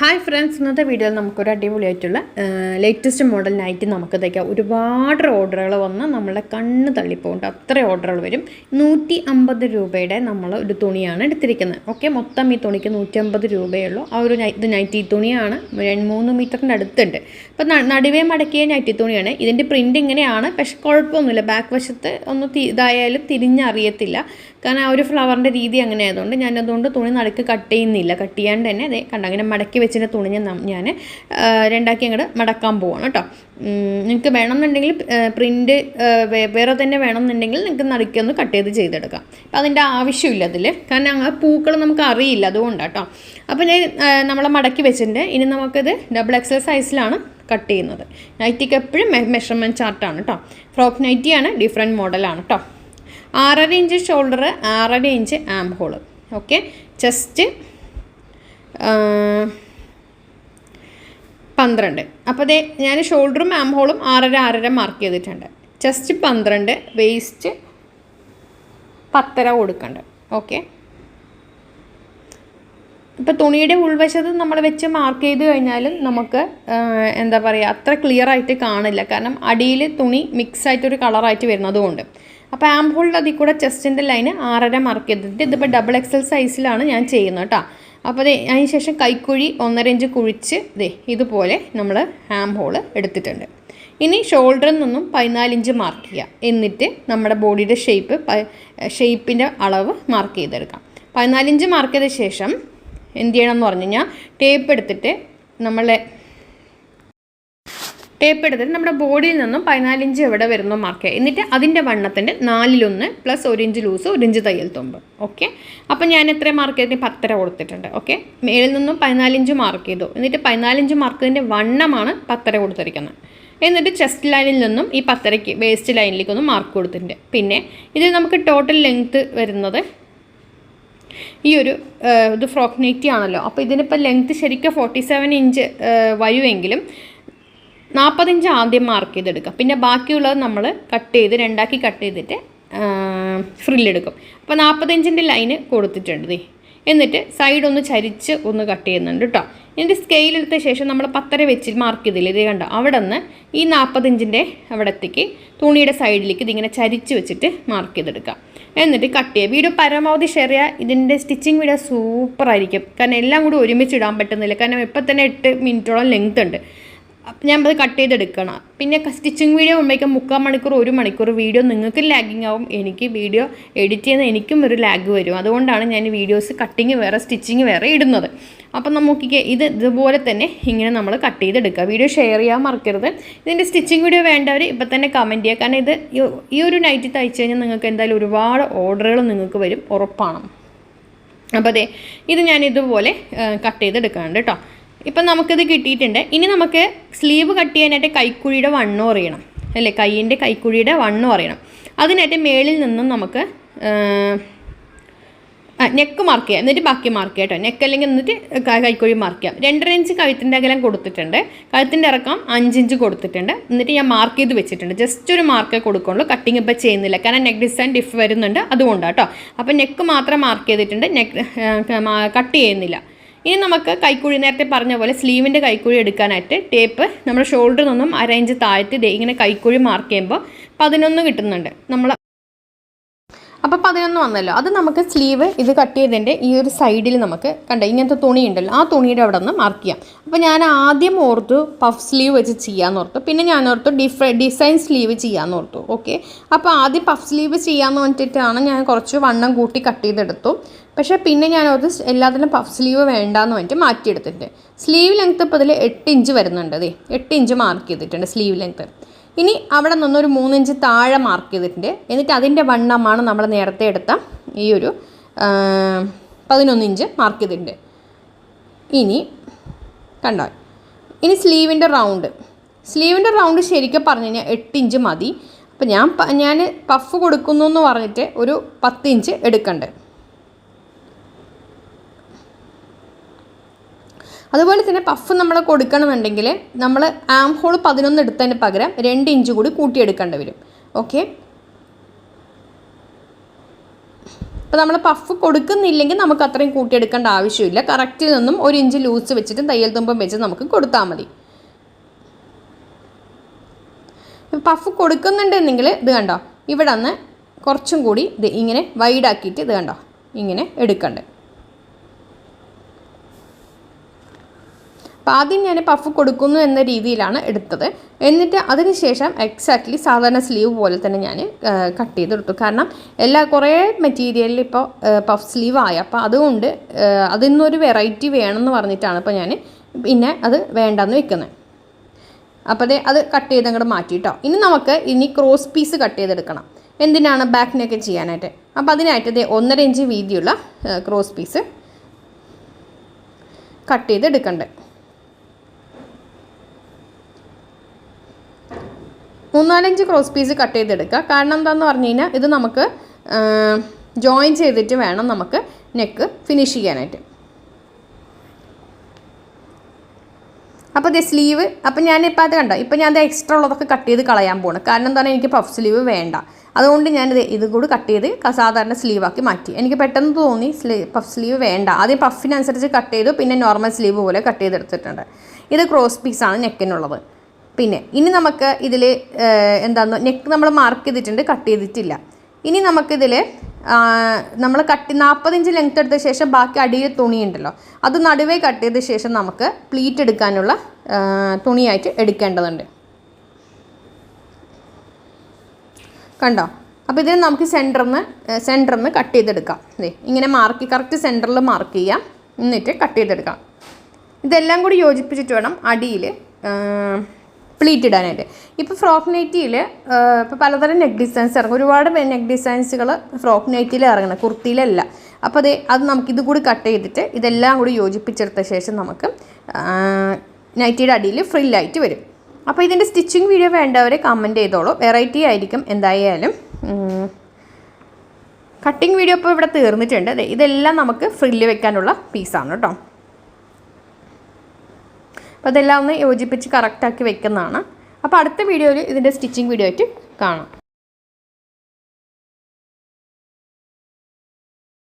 Hi friends ഇന്നത്തെ വീഡിയോയിൽ നമുക്കൊരു അടിപൊളിയായിട്ടുള്ള ലേറ്റസ്റ്റ് മോഡൽ നൈറ്റ് നമുക്ക് തയ്ക്കാം. ഒരുപാട് ഓർഡറുകൾ വന്ന് നമ്മളെ കണ്ണ് തള്ളിപ്പോകുന്നുണ്ട്. അത്ര ഓർഡറുകൾ വരും. നൂറ്റി അമ്പത് രൂപയുടെ നമ്മൾ ഒരു തുണിയാണ് എടുത്തിരിക്കുന്നത്. ഓക്കെ മൊത്തം ഈ തുണിക്ക് നൂറ്റി അമ്പത് രൂപയുള്ളൂ ആ ഒരു ഇത് നൈറ്റി തുണിയാണ്. മൂന്ന് മീറ്ററിന്റെ അടുത്തുണ്ട്. ഇപ്പം നടുവേ മടക്കിയ നൈറ്റി തുണിയാണ്. ഇതിന്റെ പ്രിന്റ് ഇങ്ങനെയാണ്. പക്ഷെ കുഴപ്പമൊന്നുമില്ല. ബാക്ക് വശത്ത് ഒന്ന് ഇതായാലും തിരിഞ്ഞറിയത്തില്ല. കാരണം ആ ഒരു ഫ്ലവറിന്റെ രീതി അങ്ങനെ ആയതുകൊണ്ട് ഞാനതുകൊണ്ട് തുണി നടുക്ക് കട്ട് ചെയ്യുന്നില്ല. കട്ട് ചെയ്യാണ്ട് തന്നെ അതെ കണ്ട അങ്ങനെ മടക്കി വെച്ചിട്ട് തുണി ഞാൻ ഞാൻ രണ്ടാക്കി അങ്ങോട്ട് മടക്കാൻ പോവാണ് കേട്ടോ. നിങ്ങൾക്ക് വേണമെന്നുണ്ടെങ്കിൽ പ്രിന്റ് വേറെ തന്നെ വേണമെന്നുണ്ടെങ്കിൽ നിങ്ങൾക്ക് നടുക്കൊന്ന് കട്ട് ചെയ്ത് ചെയ്തെടുക്കാം. അപ്പോൾ അതിന്റെ ആവശ്യമില്ല അതിൽ കാരണം അങ്ങനെ പൂക്കൾ നമുക്ക് അറിയില്ല അതുകൊണ്ടാണ് കേട്ടോ അപ്പോൾ ഞാൻ നമ്മളെ മടക്കി വെച്ചിട്ടുണ്ട്. ഇനി നമുക്കിത് ഡബിൾ എക്സൽ സൈസിലാണ് കട്ട് ചെയ്യുന്നത്. നൈറ്റിക്ക് എപ്പോഴും മെഷർമെന്റ് ചാർട്ടാണ് കേട്ടോ ഫ്രോക്ക് നൈറ്റിയാണ് ഡിഫറെന്റ് മോഡലാണ് കേട്ടോ ആറര ഇഞ്ച് ഷോൾഡർ ആറര inch arm hole okay chest പന്ത്രണ്ട്. അപ്പോൾ ദേ ഞാൻ ഷോൾഡറും ആം ഹോളും ആറര ആറര മാർക്ക് ചെയ്തിട്ടുണ്ട്. ചെസ്റ്റ് പന്ത്രണ്ട് വേസ്റ്റ് പത്തര കൊടുക്കണ്ട്. ഓക്കെ ഇപ്പോൾ തുണിയുടെ ഉൾവശത്ത് നമ്മൾ വെച്ച് മാർക്ക് ചെയ്ത് കഴിഞ്ഞാലും നമുക്ക് എന്താ പറയുക അത്ര ക്ലിയർ ആയിട്ട് കാണില്ല. കാരണം അടിയിൽ തുണി മിക്സ് ആയിട്ടൊരു കളറായിട്ട് വരുന്നത് കൊണ്ട്. അപ്പോൾ ആംഹോളിന്റെ അതിൽ കൂടെ ചെസ്റ്റിന്റെ ലൈന് ആറര മാർക്ക് ചെയ്തിട്ട് ഇതിപ്പോൾ ഡബിൾ എക്സൽ സൈസിലാണ് ഞാൻ ചെയ്യുന്നത് കേട്ടോ അപ്പോൾ അതേ അതിന് ശേഷം കൈക്കുഴി ഒന്നര ഇഞ്ച് കുഴിച്ച് ദേ ഇതുപോലെ നമ്മൾ ഹാം ഹോൾ എടുത്തിട്ടുണ്ട്. ഇനി ഷോൾഡറിൽ നിന്നും പതിനാലിഞ്ച് മാർക്ക് ചെയ്യുക എന്നിട്ട് നമ്മുടെ ബോഡിയുടെ ഷേപ്പ് ഷേപ്പിന്റെ അളവ് മാർക്ക് ചെയ്തെടുക്കാം. പതിനാലിഞ്ച് മാർക്ക് ചെയ്ത ശേഷം എന്ത് ചെയ്യണം എന്ന് പറഞ്ഞു കഴിഞ്ഞാൽ ടേപ്പ് എടുത്തിട്ട് നമ്മളെ ടേപ്പ് എടുത്തിട്ട് നമ്മുടെ ബോഡിയിൽ നിന്നും പതിനാലിഞ്ച് എവിടെ വരുന്നോ മാർക്ക് ചെയ്യുക. എന്നിട്ട് അതിന്റെ വണ്ണത്തിന്റെ നാലിലൊന്ന് പ്ലസ് ഒരു ഇഞ്ച് ലൂസ് ഒരു ഇഞ്ച് തയ്യൽ തുമ്പ്. ഓക്കെ അപ്പം ഞാൻ എത്ര മാർക്ക് ചെയ്തിട്ട് പത്തര കൊടുത്തിട്ടുണ്ട്. ഓക്കെ മേളിൽ നിന്നും പതിനാലിഞ്ച് മാർക്ക് ചെയ്തു. എന്നിട്ട് പതിനാലിഞ്ച് മാർക്കിന്റെ വണ്ണമാണ് പത്തര കൊടുത്തിരിക്കുന്നത്. എന്നിട്ട് ചെസ്റ്റ് ലൈനിൽ നിന്നും ഈ പത്തരയ്ക്ക് വേസ്റ്റ് ലൈനിലേക്ക് ഒന്ന് മാർക്ക് കൊടുത്തിട്ടുണ്ട്. പിന്നെ ഇതിൽ നമുക്ക് ടോട്ടൽ ലെങ്ത്ത് വരുന്നത് ഈ ഒരു ഇത് ഫ്രോക്ക് നെറ്റി ആണല്ലോ. അപ്പോൾ ഇതിനിപ്പോൾ ലെങ്ത്ത് ശരിക്കും ഫോർട്ടി സെവൻ ഇഞ്ച് വരുമെങ്കിലും നാൽപ്പത് ഇഞ്ച് ആദ്യം മാർക്ക് ചെയ്തെടുക്കാം പിന്നെ ബാക്കിയുള്ളത് നമ്മൾ കട്ട് ചെയ്ത് രണ്ടാക്കി കട്ട് ചെയ്തിട്ട് ഫ്രില്ലെടുക്കും അപ്പോൾ നാൽപ്പത്തഞ്ചിന്റെ ലൈന് കൊടുത്തിട്ടുണ്ട് എന്നിട്ട് സൈഡ് ഒന്ന് ചരിച്ച് ഒന്ന് കട്ട് ചെയ്യുന്നുണ്ട് കേട്ടോ എന്നിട്ട് സ്കെയിൽ എടുത്ത ശേഷം നമ്മൾ പത്തര വെച്ച് മാർക്ക് ചെയ്തില്ലേ? ഇത് കണ്ടോ? അവിടെ നിന്ന് ഈ നാൽപ്പത്തഞ്ചിന്റെ അവിടത്തേക്ക് തുണിയുടെ സൈഡിലേക്ക് ഇതിങ്ങനെ ചരിച്ച് വെച്ചിട്ട് മാർക്ക് ചെയ്തെടുക്കാം എന്നിട്ട് കട്ട് ചെയ്യുക. വീഡിയോ പരമാവധി ഷെയർ ചെയ്യുക. ഇതിന്റെ സ്റ്റിച്ചിങ് വീഡിയോ സൂപ്പറായിരിക്കും കാരണം എല്ലാം കൂടി ഒരുമിച്ച് ഇടാൻ പറ്റുന്നില്ല. കാരണം ഇപ്പം തന്നെ എട്ട് മിനിറ്റോളം ലെങ്ത് ഉണ്ട്. അപ്പം ഞാൻ അത് കട്ട് ചെയ്തെടുക്കണം. പിന്നെ സ്റ്റിച്ചിങ് വീഡിയോ ആകുമ്പോഴേക്കും മുക്കാൽ മണിക്കൂർ ഒരു മണിക്കൂർ വീഡിയോ നിങ്ങൾക്ക് ലാഗിങ് ആവും. എനിക്ക് വീഡിയോ എഡിറ്റ് ചെയ്യുന്ന എനിക്കും ഒരു ലാഗ് വരും. അതുകൊണ്ടാണ് ഞാൻ വീഡിയോസ് കട്ടിങ് വേറെ സ്റ്റിച്ചിങ് വേറെ ഇടുന്നത്. അപ്പം നമുക്ക് ഇത് ഇതുപോലെ തന്നെ ഇങ്ങനെ നമ്മൾ കട്ട് ചെയ്തെടുക്കുക. വീഡിയോ ഷെയർ ചെയ്യാൻ മറക്കരുത്. ഇതിന്റെ സ്റ്റിച്ചിങ് വീഡിയോ വേണ്ടവർ ഇപ്പം തന്നെ കമന്റ് ചെയ്യുക. കാരണം ഇത് ഈ ഒരു നൈറ്റ് തയ്ച്ചു കഴിഞ്ഞാൽ നിങ്ങൾക്ക് എന്തായാലും ഒരുപാട് ഓർഡറുകൾ നിങ്ങൾക്ക് വരും. ഉറപ്പാണ്. അപ്പോൾ അതെ ഇത് ഞാൻ ഇതുപോലെ കട്ട് ചെയ്തെടുക്കാണ്ട് കേട്ടോ ഇപ്പം നമുക്കിത് കിട്ടിയിട്ടുണ്ട്. ഇനി നമുക്ക് സ്ലീവ് കട്ട് ചെയ്യാനായിട്ട് കൈക്കുഴിയുടെ വണ്ണം അറിയണം. അല്ലേ? കൈയിന്റെ കൈക്കുഴിയുടെ വണ്ണം അറിയണം. അതിനായിട്ട് മേളിൽ നിന്നും നമുക്ക് നെക്ക് മാർക്ക് ചെയ്യാം. എന്നിട്ട് ബാക്കി മാർക്ക് ചെയ്യാം കേട്ടോ. നെക്ക് അല്ലെങ്കിൽ എന്നിട്ട് കൈക്കുഴി മാർക്ക് ചെയ്യാം. രണ്ടര ഇഞ്ച് കഴുത്തിന്റെ അകലം കൊടുത്തിട്ടുണ്ട്. കഴുത്തിന്റെ ഇറക്കം അഞ്ചിഞ്ച് കൊടുത്തിട്ടുണ്ട്. എന്നിട്ട് ഞാൻ മാർക്ക് ചെയ്ത് വെച്ചിട്ടുണ്ട്. ജസ്റ്റ് ഒരു മാർക്ക് കൊടുക്കുള്ളൂ. കട്ടിങ് ഇപ്പോൾ ചെയ്യുന്നില്ല. കാരണം നെക്ക് ഡിസൈൻ ഡിഫ് വരുന്നുണ്ട്. അതുകൊണ്ടാണ് കേട്ടോ അപ്പോൾ നെക്ക് മാത്രം മാർക്ക് ചെയ്തിട്ടുണ്ട്. നെക്ക് കട്ട് ചെയ്യുന്നില്ല. ഇനി നമുക്ക് കൈക്കുഴി നേരത്തെ പറഞ്ഞ പോലെ സ്ലീവിന്റെ കൈക്കുഴി എടുക്കാനായിട്ട് ടേപ്പ് നമ്മുടെ ഷോൾഡറിൽ നിന്നും അര ഇഞ്ച് താഴ്ത്തി ഇങ്ങനെ കൈക്കുഴി മാർക്ക് ചെയ്യുമ്പോൾ പതിനൊന്ന് കിട്ടുന്നുണ്ട്. നമ്മൾ അപ്പോൾ പതിനൊന്ന് വന്നല്ലോ. അത് നമുക്ക് സ്ലീവ് ഇത് കട്ട് ചെയ്തതിന്റെ ഈ ഒരു സൈഡിൽ നമുക്ക് കണ്ട ഇങ്ങനത്തെ തുണി ഉണ്ടല്ലോ. ആ തുണിയുടെ അവിടെ നിന്ന് മാർക്ക് ചെയ്യാം. അപ്പോൾ ഞാൻ ആദ്യം ഓർത്തു പഫ് സ്ലീവ് വെച്ച് ചെയ്യാമെന്ന് ഓർത്തു. പിന്നെ ഞാൻ ഓർത്തു ഡിഫറെ ഡിസൈൻ സ്ലീവ് ചെയ്യാമെന്ന് ഓർത്തു. ഓക്കെ അപ്പോൾ ആദ്യം പഫ് സ്ലീവ് ചെയ്യാമെന്ന് പറഞ്ഞിട്ടാണ് ഞാൻ കുറച്ച് വണ്ണം കൂട്ടി കട്ട് ചെയ്തെടുത്തു. പക്ഷേ പിന്നെ ഞാൻ ഓർത്ത് എല്ലാത്തിനും പഫ് സ്ലീവ് വേണ്ടാന്ന് പറഞ്ഞിട്ട് മാറ്റിയെടുത്തിട്ടുണ്ട്. സ്ലീവ് ലെങ്ത്ത് ഇപ്പോൾ ഇതിൽ എട്ട് ഇഞ്ച് വരുന്നുണ്ട് അതെ എട്ട് ഇഞ്ച് മാർക്ക് ചെയ്തിട്ടുണ്ട് സ്ലീവ് ലെങ്ത്ത് ഇനി അവിടെ നിന്നൊരു മൂന്നിഞ്ച് താഴെ മാർക്ക് ചെയ്തിട്ടുണ്ട്. എന്നിട്ട് അതിന്റെ വണ്ണമാണ് നമ്മൾ നേരത്തെ എടുത്ത ഈ ഒരു പതിനൊന്നിഞ്ച് മാർക്ക് ചെയ്തിട്ടുണ്ട്. ഇനി കണ്ടോ? ഇനി സ്ലീവിന്റെ റൗണ്ട് സ്ലീവിന്റെ റൗണ്ട് ശരിക്കും പറഞ്ഞു കഴിഞ്ഞാൽ എട്ട് ഇഞ്ച് മതി. അപ്പം ഞാൻ ഞാൻ പഫ് കൊടുക്കുന്നു എന്ന് പറഞ്ഞിട്ട് ഒരു പത്ത് ഇഞ്ച് എടുക്കണ്ട്. അതുപോലെ തന്നെ പഫ് നമ്മൾ കൊടുക്കണമെന്നുണ്ടെങ്കിൽ നമ്മൾ ആം ഹോൾ പതിനൊന്ന് എടുത്തതിന് പകരം രണ്ട് ഇഞ്ച് കൂടി കൂട്ടിയെടുക്കേണ്ടി വരും. ഓക്കെ അപ്പോൾ നമ്മൾ പഫ് കൊടുക്കുന്നില്ലെങ്കിൽ നമുക്ക് അത്രയും കൂട്ടിയെടുക്കേണ്ട ആവശ്യമില്ല. കറക്റ്റിൽ നിന്നും ഒരു ഇഞ്ച് ലൂസ് വെച്ചിട്ട് തയ്യൽ തുമ്പം വെച്ച് നമുക്ക് കൊടുത്താൽ മതി. പഫ് കൊടുക്കുന്നുണ്ടെങ്കിൽ ഇത് കണ്ടോ? ഇവിടെ നിന്ന് കുറച്ചും കൂടി ഇത് ഇങ്ങനെ വൈഡാക്കിയിട്ട് ഇത് കണ്ടോ? ഇങ്ങനെ എടുക്കണ്ടേ. അപ്പോൾ ആദ്യം ഞാൻ പഫ് കൊടുക്കുന്നു എന്ന രീതിയിലാണ് എടുത്തത്. എന്നിട്ട് അതിനുശേഷം എക്സാക്ട്ലി സാധാരണ സ്ലീവ് പോലെ തന്നെ ഞാൻ കട്ട് ചെയ്തെടുത്തു. കാരണം എല്ലാ കുറേ മെറ്റീരിയലിൽ ഇപ്പോൾ പഫ് സ്ലീവ് ആയി. അപ്പോൾ അതുകൊണ്ട് അതിൽ നിന്നൊരു വെറൈറ്റി വേണമെന്ന് പറഞ്ഞിട്ടാണ് ഇപ്പോൾ ഞാൻ പിന്നെ അത് വേണ്ടെന്ന് വെക്കുന്നത് അപ്പോൾ അതെ കട്ട് ചെയ്ത് അങ്ങോട്ട് മാറ്റിയിട്ടോ ഇനി നമുക്ക് ഇനി ക്രോസ് പീസ് കട്ട് ചെയ്തെടുക്കണം. എന്തിനാണ് ബാക്കിനൊക്കെ ചെയ്യാനായിട്ട്? അപ്പോൾ അതിനായിട്ട് ഇതേ ഒന്നര ഇഞ്ച് വീതിയുള്ള ക്രോസ് പീസ് കട്ട് ചെയ്ത് എടുക്കണ്ടേ മൂന്നാലഞ്ച് ക്രോസ് പീസ് കട്ട് ചെയ്തെടുക്കുക. കാരണം എന്താണെന്ന് പറഞ്ഞു കഴിഞ്ഞാൽ ഇത് നമുക്ക് ജോയിൻ ചെയ്തിട്ട് വേണം നമുക്ക് നെക്ക് ഫിനിഷ് ചെയ്യാനായിട്ട്. അപ്പോൾ ഇത് സ്ലീവ് അപ്പോൾ ഞാനിപ്പോൾ അത് കണ്ടോ? ഇപ്പോൾ ഞാൻ അത് എക്സ്ട്രാ ഉള്ളതൊക്കെ കട്ട് ചെയ്ത് കളയാൻ പോകണം കാരണം എന്താണ് എനിക്ക് പഫ് സ്ലീവ് വേണ്ട. അതുകൊണ്ട് ഞാൻ ഇത് കൂടി കട്ട് ചെയ്ത് സാധാരണ സ്ലീവാക്കി മാറ്റി. എനിക്ക് പെട്ടെന്ന് തോന്നി സ്ലീ പഫ് സ്ലീവ് വേണ്ട. ആദ്യം പഫിനനുസരിച്ച് കട്ട് ചെയ്തു പിന്നെ നോർമൽ സ്ലീവ് പോലെ കട്ട് ചെയ്തെടുത്തിട്ടുണ്ട്. ഇത് ക്രോസ് പീസാണ് നെക്കിനുള്ളത് പിന്നെ ഇനി നമുക്ക് ഇതിൽ എന്താന്ന് നെക്ക് നമ്മൾ മാർക്ക് ചെയ്തിട്ടുണ്ട് കട്ട് ചെയ്തിട്ടില്ല. ഇനി നമുക്കിതിൽ നമ്മൾ കട്ട് നാൽപ്പത് ഇഞ്ച് ലെങ്ത് എടുത്ത ശേഷം ബാക്കി അടിയിൽ തുണിയുണ്ടല്ലോ അത് നടുവേ കട്ട് ചെയ്ത ശേഷം നമുക്ക് പ്ലീറ്റ് എടുക്കാനുള്ള തുണിയായിട്ട് എടുക്കേണ്ടതുണ്ട്. കണ്ടോ? അപ്പോൾ ഇതിന് നമുക്ക് സെന്ററിൽ നിന്ന് സെന്ററിൽ നിന്ന് കട്ട് ചെയ്തെടുക്കാം. അതെ ഇങ്ങനെ മാർക്ക് കറക്റ്റ് സെന്ററിൽ മാർക്ക് ചെയ്യാം. എന്നിട്ട് കട്ട് ചെയ്തെടുക്കാം. ഇതെല്ലാം കൂടി യോജിപ്പിച്ചിട്ട് വേണം അടിയിൽ പ്ലീറ്റ് ഇടാനായിട്ട്. ഇപ്പോൾ ഫ്രോക്ക് നൈറ്റിയിൽ ഇപ്പോൾ പലതരം നെക്ക് ഡിസൈൻസ് ഇറങ്ങും. ഒരുപാട് നെക്ക് ഡിസൈൻസുകൾ ഫ്രോക്ക് നൈറ്റിയിൽ ഇറങ്ങണം കുർത്തിയിലല്ല. അപ്പോൾ അത് അത് നമുക്ക് ഇതുകൂടി കട്ട് ചെയ്തിട്ട് ഇതെല്ലാം കൂടി യോജിപ്പിച്ചെടുത്ത ശേഷം നമുക്ക് നൈറ്റിയുടെ അടിയിൽ ഫ്രില്ലായിട്ട് വരും. അപ്പോൾ ഇതിന്റെ സ്റ്റിച്ചിങ് വീഡിയോ വേണ്ടവരെ കമന്റ് ചെയ്തോളൂ. വെറൈറ്റി ആയിരിക്കും എന്തായാലും. കട്ടിങ് വീഡിയോ ഇപ്പോൾ ഇവിടെ തീർന്നിട്ടുണ്ട്. ഇതെല്ലാം നമുക്ക് ഫ്രില്ല് വെക്കാനുള്ള പീസാണ് കേട്ടോ. അപ്പോൾ അതെല്ലാം ഒന്ന് യോജിപ്പിച്ച് കറക്റ്റാക്കി വെക്കുന്നതാണ്. അപ്പോൾ അടുത്ത വീഡിയോയിൽ ഇതിന്റെ സ്റ്റിച്ചിങ് വീഡിയോ ആയിട്ട് കാണാം.